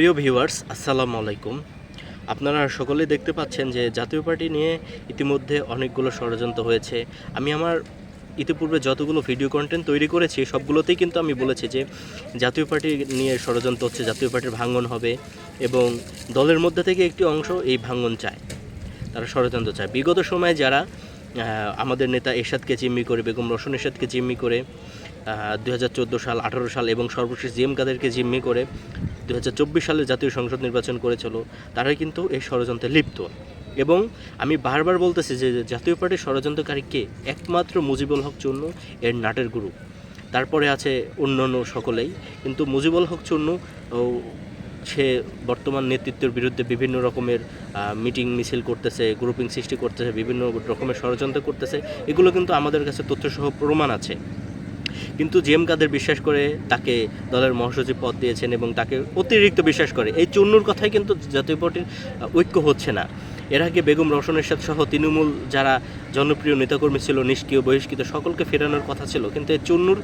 প্রিয় ভিউয়ার্স, আসসালামু আলাইকুম। আপনারা সকলেই দেখতে পাচ্ছেন যে জাতীয় পার্টি নিয়ে ইতিমধ্যে অনেকগুলো ষড়যন্ত্র হয়েছে। আমি আমার ইতিপূর্বে যতগুলো ভিডিও কন্টেন্ট তৈরি করেছি, সবগুলোতেই কিন্তু আমি বলেছি যে জাতীয় পার্টি নিয়ে ষড়যন্ত্র হচ্ছে, জাতীয় পার্টির ভাঙন হবে এবং দলের মধ্যে থেকে একটি অংশ এই ভাঙন চায়, তারা ষড়যন্ত্র চায়। বিগত সময়ে যারা আমাদের নেতা এরশাদকে জিম্মি করে, বেগম রসুন এরশাদকে জিম্মি করে দু হাজার চোদ্দ সাল, আঠারো সাল এবং সর্বশেষ জিএম কাদেরকে জিম্মি করে দু হাজার চব্বিশ সালে জাতীয় সংসদ নির্বাচন করেছিল, তারাই কিন্তু এই ষড়যন্ত্রে লিপ্ত। এবং আমি বারবার বলতেছি যে জাতীয় পার্টির ষড়যন্ত্রকারী কে? একমাত্র মুজিবুল হক চূর্ণ, এর নাটের গুরু। তারপরে আছে অন্যান্য সকলেই, কিন্তু মুজিবুল হক চূর্ণ সে বর্তমান নেতৃত্বের বিরুদ্ধে বিভিন্ন রকমের মিটিং মিছিল করতেছে, গ্রুপিং সৃষ্টি করতেছে, বিভিন্ন রকমের ষড়যন্ত্র করতেছে, এগুলো কিন্তু আমাদের কাছে তথ্যসহ প্রমাণ আছে। কিন্তু জেম কাদের বিশ্বাস করে তাকে দলের মহাসচিব পদ দিয়েছেন এবং তাকে অতিরিক্ত বিশ্বাস করে। এই চুন্নুর কথাই কিন্তু জাতীয় পার্টির ঐক্য হচ্ছে না। এর আগে বেগম রওশন এরশাদ সহ তৃণমূল যারা জনপ্রিয় নেতাকর্মী ছিল, নিষ্ক্রিয়, বহিষ্কৃত, সকলকে ফেরানোর কথা ছিল। কিন্তু এই চুন্নুর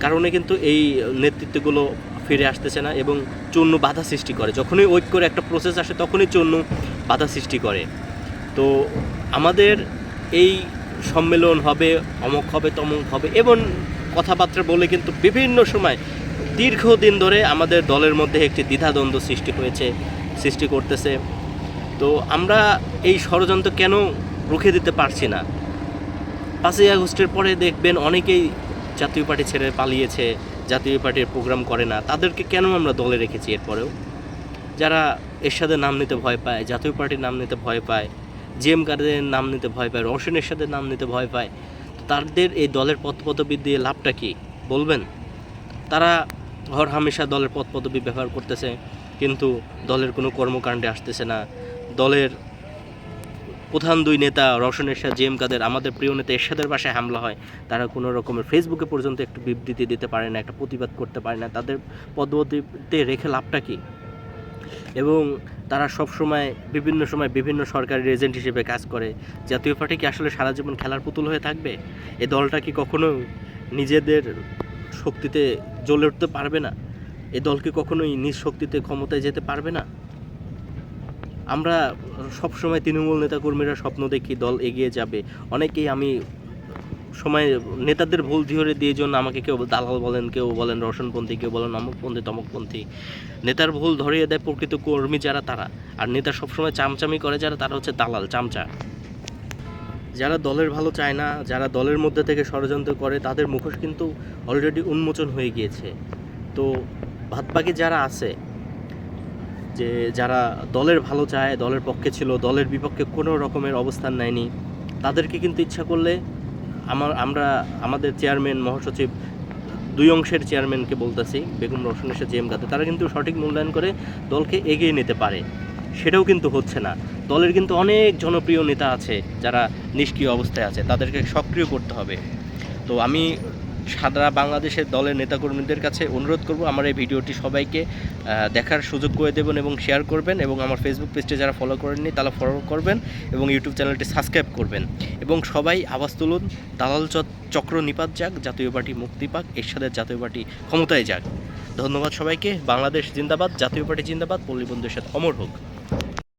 কারণে কিন্তু এই নেতৃত্বগুলো ফিরে আসতেছে না এবং চুন্নু বাধা সৃষ্টি করে। যখনই ঐক্যর একটা প্রসেস আসে, তখনই চুন্নু বাধা সৃষ্টি করে। তো আমাদের এই সম্মেলন হবে, অমক হবে, তমক হবে, এবং কথাবার্তা বলে কিন্তু বিভিন্ন সময় দীর্ঘদিন ধরে আমাদের দলের মধ্যে একটি দ্বিধাদ্বন্দ্ব সৃষ্টি হয়েছে, সৃষ্টি করতেছে। তো আমরা এই ষড়যন্ত্র কেন রুখে দিতে পারছি না? পাঁচই আগস্টের পরে দেখবেন অনেকেই জাতীয় পার্টি ছেড়ে পালিয়েছে, জাতীয় পার্টির প্রোগ্রাম করে না। তাদেরকে কেন আমরা দলে রেখেছি এরপরেও? যারা এরশাদের নাম নিতে ভয় পায়, জাতীয় পার্টির নাম নিতে ভয় পায় জিএম কাদের নাম নিতে ভয় পায়, রওশন সাথে নাম নিতে ভয় পায় তাদের এই দলের পদ পদবি দিয়ে লাভটা কি? বলবেন? তারা হর হামেশা দলের পদ পদবি ব্যবহার করতেছে, কিন্তু দলের কোনো কর্মকাণ্ডে আসতেছে না। দলের প্রধান দুই নেতা রওশন এরশাদ জিএম কাদের, আমাদের প্রিয় নেতা এরশাদের বাসায় হামলা হয়। তারা কোনো রকমের ফেসবুকে পর্যন্ত একটু বিবৃতি দিতে পারে না, একটা প্রতিবাদ করতে পারে না। তাদের পদবতিতে রেখে লাভটা কী? এবং তারা সব সময় বিভিন্ন সময় বিভিন্ন সরকারি এজেন্ট হিসেবে কাজ করে। জাতীয় পার্টি কি আসলে সারা জীবন খেলার পুতুল হয়ে থাকবে? এই দলটা কি কখনো নিজেদের শক্তিতে জ্বলে উঠতে পারবে না? এই দলকে কখনোই নিজ শক্তিতে ক্ষমতায় যেতে পারবে না? আমরা সবসময় তৃণমূল নেতাকর্মীরা স্বপ্ন দেখি দল এগিয়ে যাবে। অনেকেই আমি সময় নেতাদের ভুল ধরে দিয়ে জন্য আমাকে কেউ দালাল বলেন, কেউ বলেন রোশনপন্থী, কেউ বলেন অমুকপন্থী, তমকপন্থী। নেতার ভুল ধরিয়ে দেয় প্রকৃত কর্মী যারা তারা। আর নেতা সবসময় চামচামি করে যারা তারা হচ্ছে দালাল, চামচা। যারা দলের ভালো চায় না, যারা দলের মধ্যে থেকে ষড়যন্ত্র করে, তাদের মুখোশ কিন্তু অলরেডি উন্মোচন হয়ে গিয়েছে। তো ভাতবাকি যারা আছে, যে যারা দলের ভালো চায়, দলের পক্ষে ছিল, দলের বিপক্ষে কোনো রকমের অবস্থান নেয়নি, তাদেরকে কিন্তু ইচ্ছা করলে আমার, আমরা, আমাদের চেয়ারম্যান মহাসচিব দুই অংশের চেয়ারম্যানকে বলতেছি, বেগম রোশন এসে এম গাতে, তারা কিন্তু সঠিক মূল্যায়ন করে দলকে এগিয়ে নিতে পারে। সেটাও কিন্তু হচ্ছে না। দলের কিন্তু অনেক জনপ্রিয় নেতা আছে যারা নিষ্ক্রিয় অবস্থায় আছে, তাদেরকে সক্রিয় করতে হবে। তো আমি সারা বাংলাদেশের দলের নেতাকর্মীদের কাছে অনুরোধ করব, আমার এই ভিডিওটি সবাইকে দেখার সুযোগ করে দেবেন এবং শেয়ার করবেন এবং আমার ফেসবুক পেজটি যারা ফলো করেননি তারা ফলো করবেন এবং ইউটিউব চ্যানেলটি সাবস্ক্রাইব করবেন। এবং সবাই আওয়াজ তুলুন, দালাল চক্র নিপাত যাক, জাতীয় পার্টি মুক্তি পাক, এরশাদের জাতীয় পার্টি ক্ষমতায় যাক। ধন্যবাদ সবাইকে, বাংলাদেশ জিন্দাবাদ, জাতীয় পার্টি জিন্দাবাদ, পল্লী বন্ধুর সাথে অমর হোক।